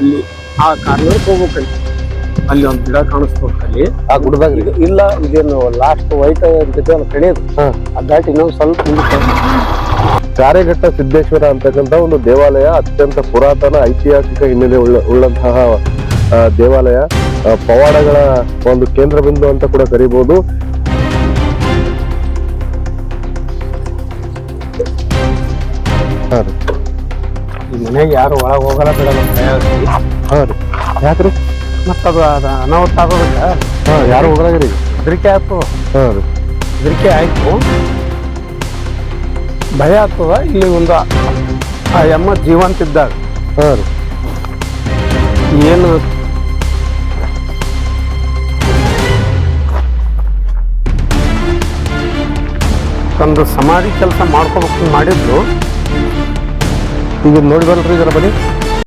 ಇಲ್ಲಿ ಆ ಕಾರ್ನರ್ಗೆ ಹೋಗ್ಬೇಕಲ್ಲಿ. ಅಲ್ಲಿ ಒಂದು ಗಿಡ ಕಾಣಿಸ್ಬೇಕು ಅಲ್ಲಿ ಆ ಗುಡ್ದಾಗ ಇಲ್ಲ ಇದೇನು ಲಾಸ್ಟ್ ವೈಟ್ ಇರ್ತೈತೆ ಒಂದು ಕಡೆಯದು ಆ ಅದ್ ದಾಟಿ ಇನ್ನೊಂದು ಸ್ವಲ್ಪ ಚಾರೆಘಟ್ಟ ಸಿದ್ದೇಶ್ವರ ಅಂತಕ್ಕಂಥ ಒಂದು ದೇವಾಲಯ ಅತ್ಯಂತ ಪುರಾತನ ಐತಿಹಾಸಿಕ ಹಿನ್ನೆಲೆ ಉಳ್ಳ ಉಳ್ಳಂತಹ ದೇವಾಲಯ. ಪವಾಡಗಳ ಒಂದು ಕೇಂದ್ರ ಬಿಂದು ಅಂತ ಕೂಡ ಕರಿಬಹುದು ಹಾ ಮನೆಗೆ ಯಾರು ಒಳಗೆ ಹೋಗಲ್ಲ ಬಿಡಲ್ಲ ಭಯ ಹೇಳ್ತೀವಿ ಹಾ ರೀ. ಯಾಕ್ರಿ? ಮತ್ತು ಅದು ಅದು ಅನಾಹುತ ಆಗೋದಿಲ್ಲ. ಹಾಂ ಯಾರು ಹೋಗ್ರಾಗ್ರಿ ಹೆದರಿಕೆ ಆಯ್ತು. ಹೌದು ರೀ. ಹೆದರಿಕೆ ಆಯಿತು. ಭಯ ಆಗ್ತದ. ಇಲ್ಲಿ ಒಂದು ಆ ಎಮ್ಮ ಜೀವಂತ ಇದ್ದಾಗ ಹೌದು ರೀ. ಏನು? ತಂದು ಸಮಾಧಿ ಕೆಲಸ ಮಾಡ್ಕೋಬೇಕು ಮಾಡಿದ್ರು. ಈಗ ನೋಡಿ ಬರಲ್ರಿ ಇದರ ಬನ್ನಿ